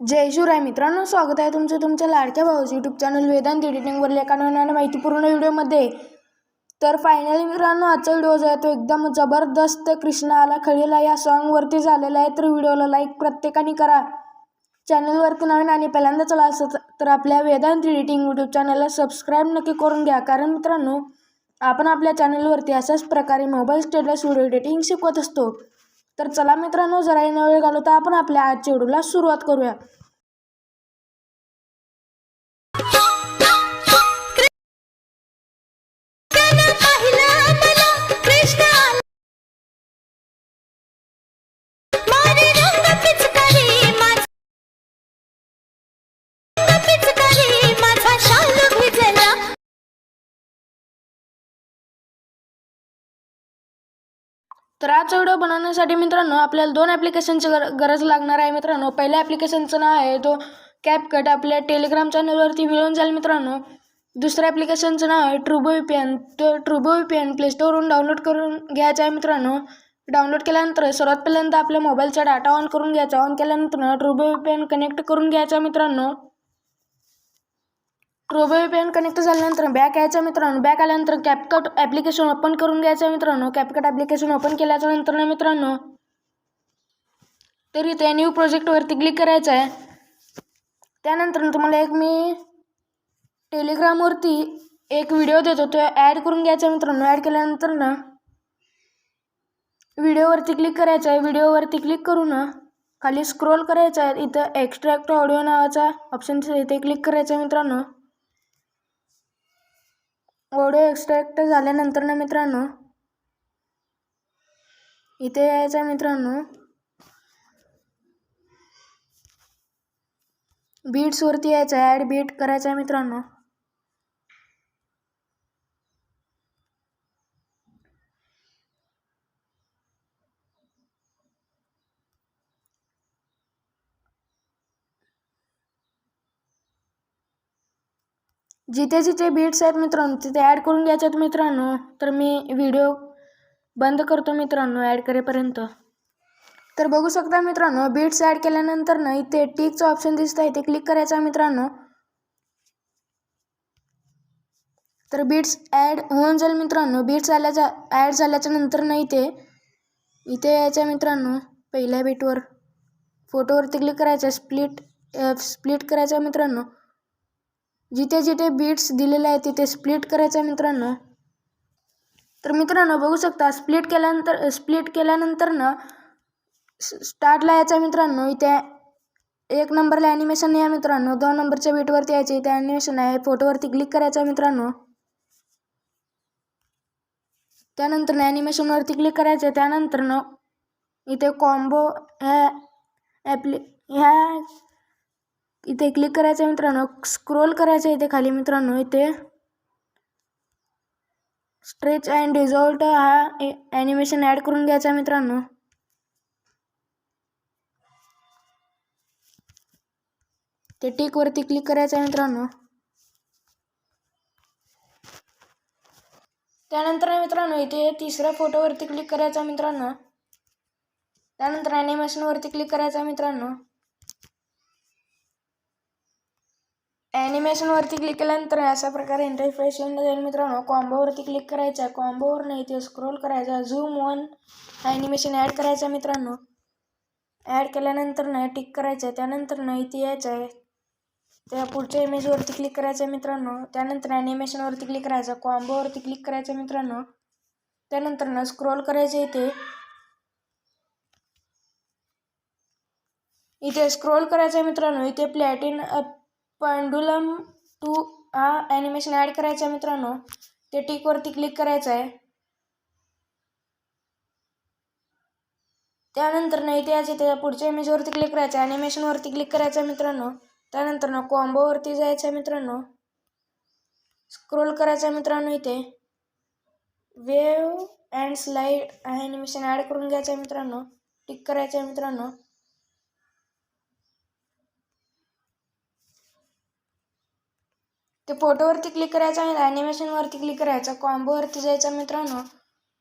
जय शिवराय मित्रांनो स्वागत आहे तुमचं तुमच्या लाडक्या भावाचं यूट्यूब चॅनल वेदांत एडिटिंगवर एका नव्यानं माहितीपूर्ण व्हिडिओमध्ये. तर फायनली मित्रांनो आजचा व्हिडिओ जो आहे तो एकदम जबरदस्त कृष्णा आला खळीला या सॉन्गवरती झालेला आहे. तर व्हिडिओला लाईक प्रत्येकाने करा. चॅनलवरती नवीन आणि पहिल्यांदा चला असं तर आपल्या वेदांत एडिटिंग यूट्यूब चॅनलला सबस्क्राईब नक्की करून घ्या. कारण मित्रांनो आपण आपल्या चॅनलवरती अशाच प्रकारे मोबाईल स्टेटस व्हिडिओ एडिटिंग शिकवत असतो. तर चला मित्रांनो जरा न वेळ घालवता आपण आपल्या आजच्या व्हिडिओला सुरुवात करूया. तर आजचा व्हिडिओ बनवण्यासाठी मित्रांनो आपल्याला दोन ॲप्लिकेशनची गर गरज लागणार आहे मित्रांनो. पहिल्या ॲप्लिकेशनचं नाव आहे तो कॅपकट आपल्या टेलिग्राम चॅनलवरती मिळून जाईल मित्रांनो. दुसऱ्या ॲप्लिकेशनचं नाव आहे ट्रुबो व्ही पी एन तो Turbo V P N download करून घ्यायचं आहे मित्रांनो. डाउनलोड केल्यानंतर सर्वात पहिल्यांदा आपल्या मोबाईलचा डाटा ऑन करून घ्यायचा. ऑन केल्यानंतर Turbo V P N connect करून घ्यायचा मित्रांनो. क्रोबे व्ही कनेक्ट झाल्यानंतर बॅक यायचा मित्रांनो. बॅक आल्यानंतर कॅपकट ॲप्लिकेशन ओपन करून घ्यायचं मित्रांनो. कॅपकट ॲप्लिकेशन ओपन केल्याच्यानंतर ना मित्रांनो तरी त्या न्यू प्रोजेक्टवरती क्लिक करायचं आहे. त्यानंतर तुम्हाला एक मी टेलिग्रामवरती एक व्हिडिओ देतो. तो ॲड करून घ्यायचा मित्रांनो. ॲड केल्यानंतर ना व्हिडिओवरती क्लिक करायचं आहे. व्हिडिओवरती क्लिक करून खाली स्क्रोल करायचं आहे. इथं एक्स्ट्रॅक्ट ऑडिओ नावाचा ऑप्शन इथे क्लिक करायचं आहे मित्रांनो. ऑडिओ एक्स्ट्रॅक्ट झाल्यानंतर ना मित्रांनो इथे यायचं आहे मित्रांनो. बीट्सवरती यायचं आहे ॲड बीट करायचं आहे मित्रांनो. जिथे जिथे बीट्स आहेत मित्रांनो तिथे ॲड करून घ्यायच्यात आहेत मित्रांनो. तर मी व्हिडिओ बंद करतो मित्रांनो ॲड करेपर्यंत. तर बघू शकता मित्रांनो बीट्स ॲड केल्यानंतर ना इथे टिकचं ऑप्शन दिसतं ते क्लिक करायचं आहे मित्रांनो. तर बीट्स ॲड होऊन जाईल मित्रांनो बीट्स आल्याच्या ॲड झाल्याच्यानंतर ना इथे इथे यायचं मित्रांनो पहिल्या बीटवर फोटोवरती क्लिक करायचं स्प्लिट स्प्लिट करायचं आहे मित्रांनो. जिथे जिथे बीट्स दिलेले आहेत तिथे स्प्लिट करायचं आहे मित्रांनो. तर मित्रांनो बघू शकता स्प्लिट केल्यानंतर स्प्लिट केल्यानंतर ना स्टार्टला यायचा मित्रांनो. इथे एक नंबरला ॲनिमेशन या मित्रांनो. दोन नंबरच्या बीटवरती यायचे. इथे ॲनिमेशन आहे. फोटोवरती क्लिक करायचं मित्रांनो. त्यानंतर ॲनिमेशनवरती क्लिक करायचं आहे त्यानंतर इथे कॉम्बो ह्या ॲप्ली ह्या इथे क्लिक करायचं आहे मित्रांनो. स्क्रोल करायचं आहे इथे खाली मित्रांनो. इथे स्ट्रेच अँड रिझॉल्ट हा ॲनिमेशन ॲड करून घ्यायचा मित्रांनो. ते टिकवरती क्लिक करायचं आहे मित्रांनो. त्यानंतर मित्रांनो इथे तिसऱ्या फोटोवरती क्लिक करायचा मित्रांनो. त्यानंतर ॲनिमेशनवरती क्लिक करायचा मित्रांनो. ॲनिमेशनवरती क्लिक केल्यानंतर अशा प्रकारे इंटरफेस येऊन जाईल. मित्रांनो कॉम्बोवरती क्लिक करायचं आहे कॉम्बोवर नाही इथे स्क्रोल करायचा झूम वन ॲनिमेशन ॲड करायचं आहे मित्रांनो. ॲड केल्यानंतर नाही टिक करायचं आहे त्यानंतर नाही इथे यायचं आहे. त्या पुढच्या इमेजवरती क्लिक करायचं आहे मित्रांनो. त्यानंतर ॲनिमेशनवरती क्लिक करायचं कॉम्बोवरती क्लिक करायचं आहे मित्रांनो. त्यानंतर ना स्क्रोल करायचं इथे. इथे स्क्रोल करायचं आहे मित्रांनो. इथे प्लॅटिन पांडुलम टू हा ॲनिमेशन ॲड करायचा आहे मित्रांनो. ते टिकवरती क्लिक करायचं आहे. त्यानंतर ना इथे यायचे त्याच्या पुढच्या इमेजवरती क्लिक करायचं आहे. ॲनिमेशनवरती क्लिक करायचं आहे मित्रांनो. त्यानंतर ना कॉम्बोवरती जायचं आहे मित्रांनो. स्क्रोल करायचं आहे मित्रांनो इथे. Wave and slide animation add करून घ्यायचं आहे मित्रांनो. टिक करायचं आहे मित्रांनो. ते फोटोवरती क्लिक करायचं आहे ॲनिमेशनवरती क्लिक करायचं कॉम्बोवरती जायचं मित्रांनो.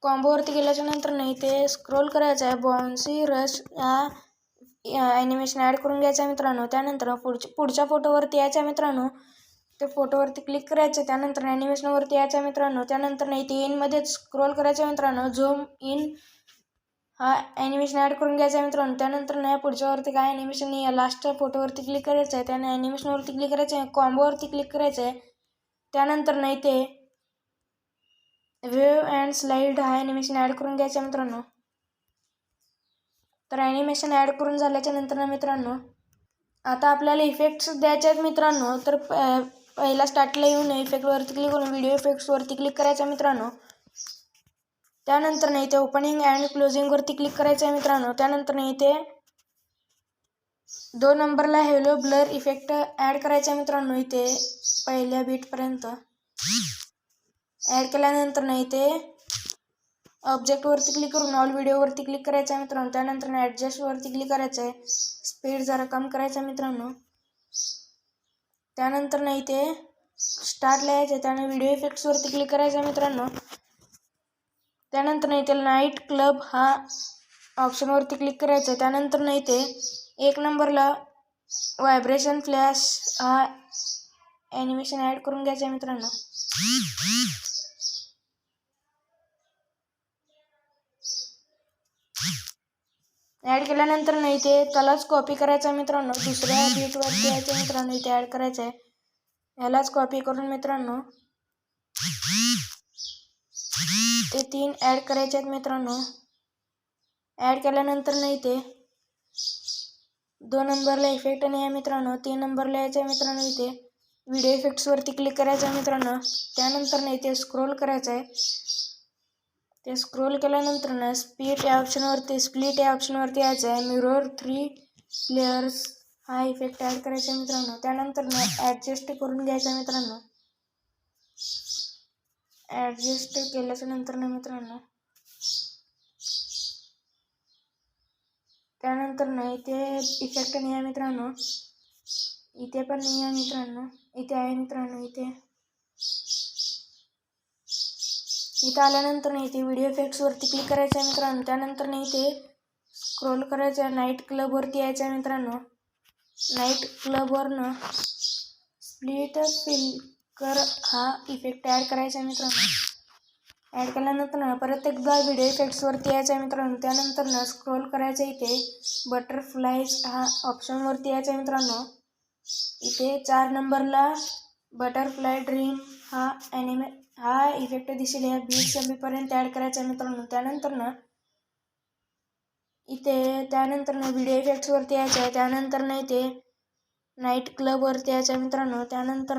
कॉम्बोवरती गेल्याच्यानंतर नाही ते स्क्रोल करायचं आहे बॉन्सी रश या ॲनिमेशन ॲड करून घ्यायचं आहे मित्रांनो. त्यानंतर पुढच्या पुढच्या फोटोवरती यायचं आहे मित्रांनो. ते फोटोवरती क्लिक करायचं त्यानंतर ॲनिमेशनवरती यायचं आहे मित्रांनो. त्यानंतर नाही ते इनमध्येच स्क्रोल करायचं आहे मित्रांनो. झूम इन हा ॲनिमेशन ॲड करून घ्यायचा आहे मित्रांनो. त्यानंतर नाही पुढच्यावरती काय ॲनिमेशन नाही लास्ट फोटोवरती क्लिक करायचं आहे. त्याने ॲनिमेशनवरती क्लिक करायचं आहे. कॉम्बोवरती क्लिक करायचं आहे. त्यानंतर नाही ते वेव अँड स्लाईड हा ॲनिमेशन ॲड करून घ्यायचं आहे मित्रांनो. तर ॲनिमेशन ॲड करून झाल्याच्यानंतर ना मित्रांनो आता आपल्याला इफेक्ट्स द्यायचे आहेत मित्रांनो. तर प- पहिला स्टार्टला येऊन इफेक्टवरती क्लिक करून व्हिडिओ इफेक्ट्सवरती क्लिक करायचं मित्रांनो. त्यानंतर नाही ते ओपनिंग अँड क्लोजिंगवरती क्लिक करायचं आहे मित्रांनो. त्यानंतर नाही ते दोन नंबरला हेलो ब्लर इफेक्ट ॲड करायचा आहे मित्रांनो इथे पहिल्या बीटपर्यंत ॲड केल्यानंतर नाही ते ऑब्जेक्टवरती क्लिक करून ऑल व्हिडिओवरती क्लिक करायचं आहे मित्रांनो. त्यानंतर ॲडजस्टवरती क्लिक करायचं आहे. स्पीड जरा कम करायचा आहे मित्रांनो. त्यानंतर नाही ते स्टार्टला यायचं आहे. त्याने व्हिडिओ इफेक्ट्सवरती क्लिक करायचं आहे मित्रांनो. त्यानंतर नाही ते नाईट क्लब हा ऑप्शनवरती क्लिक करायचं आहे त्यानंतर नाही ते एक नंबरला व्हायब्रेशन फ्लॅश हा ॲनिमेशन ॲड करून घ्यायचं आहे मित्रांनो. ॲड केल्यानंतर नाही ते त्यालाच कॉपी करायचं आहे मित्रांनो. दुसऱ्या बीटवरती यायचं मित्रांनो. इथे ॲड करायचं आहे ह्यालाच कॉपी करून मित्रांनो. ते तीन ॲड करायचे आहेत मित्रांनो. ॲड केल्यानंतर नाही ते. दोन नंबरला इफेक्ट नाही आहे मित्रांनो. तीन नंबरला यायचं आहे मित्रांनो इथे. व्हिडिओ इफेक्ट्सवरती क्लिक करायचं आहे मित्रांनो. त्यानंतर नाही ते स्क्रोल करायचं आहे. ते स्क्रोल केल्यानंतर ना स्पीड या ऑप्शनवरती स्प्लिट या ऑप्शनवरती यायचं आहे. मिरोर थ्री प्लेयर्स हा इफेक्ट ॲड करायचा आहे मित्रांनो. त्यानंतर ना ॲडजस्ट करून घ्यायचा मित्रांनो. ॲडजस्ट केल्याच्यानंतर ना मित्रांनो त्यानंतर ना इथे इफेक्ट नाही आहे मित्रांनो. इथे पण नाही आहे मित्रांनो. इथे आहे मित्रांनो इथे. इथं आल्यानंतर नाही इथे व्हिडिओ इफेक्ट्सवरती क्लिक करायचं आहे मित्रांनो. त्यानंतर नाही इथे स्क्रोल करायचं आहे नाईट क्लबवरती यायचं आहे मित्रांनो नाईट क्लबवरनं स्प्लिट कर. हा इफेक्ट ॲड करायचा आहे मित्रांनो. ॲड केल्यानंतर ना परत एकदा व्हिडिओ इफेक्ट्सवरती यायचा आहे मित्रांनो. त्यानंतर ना स्क्रोल करायचं इथे. बटरफ्लायज हा ऑप्शनवरती यायचा आहे मित्रांनो. इथे चार नंबरला बटरफ्लाय ड्रीम हा ॲनिमे हा इफेक्ट दिसेल. ह्या बीट समीपर्यंत ॲड करायचा आहे मित्रांनो. त्यानंतर ना इथे त्यानंतर ना व्हिडिओ इफेक्ट्सवरती यायचं आहे. त्यानंतर ना इथे नाईट क्लबवरती यायचं आहे मित्रांनो. त्यानंतर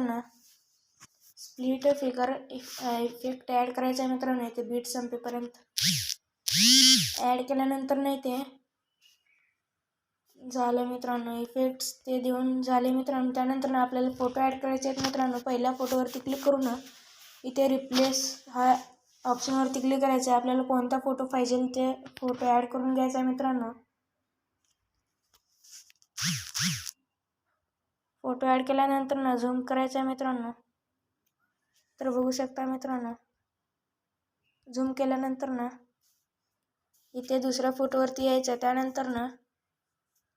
ना स्प्लिट फिगर इफेक्ट ॲड करायचा आहे मित्रांनो इथे बीट संपेपर्यंत. ॲड केल्यानंतर नाही ते झालं मित्रांनो इफेक्ट्स ते देऊन झाले मित्रांनो. त्यानंतर ना आपल्याला फोटो ॲड करायचे आहेत मित्रांनो. पहिल्या फोटोवरती क्लिक करू ना इथे रिप्लेस हा ऑप्शनवरती क्लिक करायचं आहे. आपल्याला कोणता फोटो पाहिजे ते फोटो ॲड करून घ्यायचा आहे मित्रांनो. फोटो ॲड केल्यानंतर ना झूम करायचा आहे मित्रांनो. तर बघू शकता मित्रांनो. झूम केल्यानंतर ना इथे दुसऱ्या फोटोवरती यायचं आहे त्यानंतर ना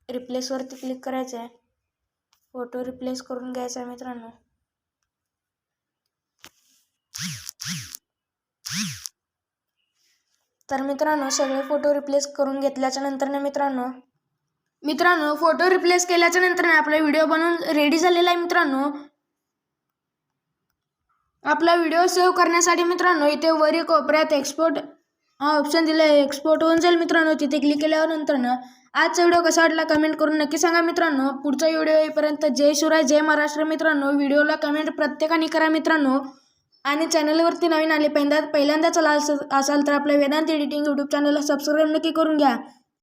रिप्लेसवरती क्लिक करायचं आहे फोटो रिप्लेस करून घ्यायचा आहे मित्रांनो. तर मित्रांनो सगळे फोटो रिप्लेस करून घेतल्याच्या नंतर ना मित्रांनो मित्रांनो फोटो रिप्लेस केल्याच्यानंतर ना आपला व्हिडिओ बनवून रेडी झालेला आहे मित्रांनो. आपला व्हिडिओ सेव्ह करण्यासाठी मित्रांनो इथे वरी कोपऱ्यात एक्सपोर्ट हा ऑप्शन दिला आहे एक्सपोर्ट होऊन जाईल मित्रांनो तिथे क्लिक केल्यानंतर ना आजचा व्हिडिओ कसा वाटला कमेंट करून नक्की सांगा मित्रांनो. पुढचा व्हिडिओ येईपर्यंत जय शिवराय जय महाराष्ट्र मित्रांनो. व्हिडिओला कमेंट प्रत्येकाने करा मित्रांनो. आणि चॅनलवरती नवीन आले पहिल्यांदा पहिल्यांदाच आला असाल तर आपल्या वेदांत एडिटिंग यूट्यूब चॅनलला सबस्क्राईब नक्की करून घ्या.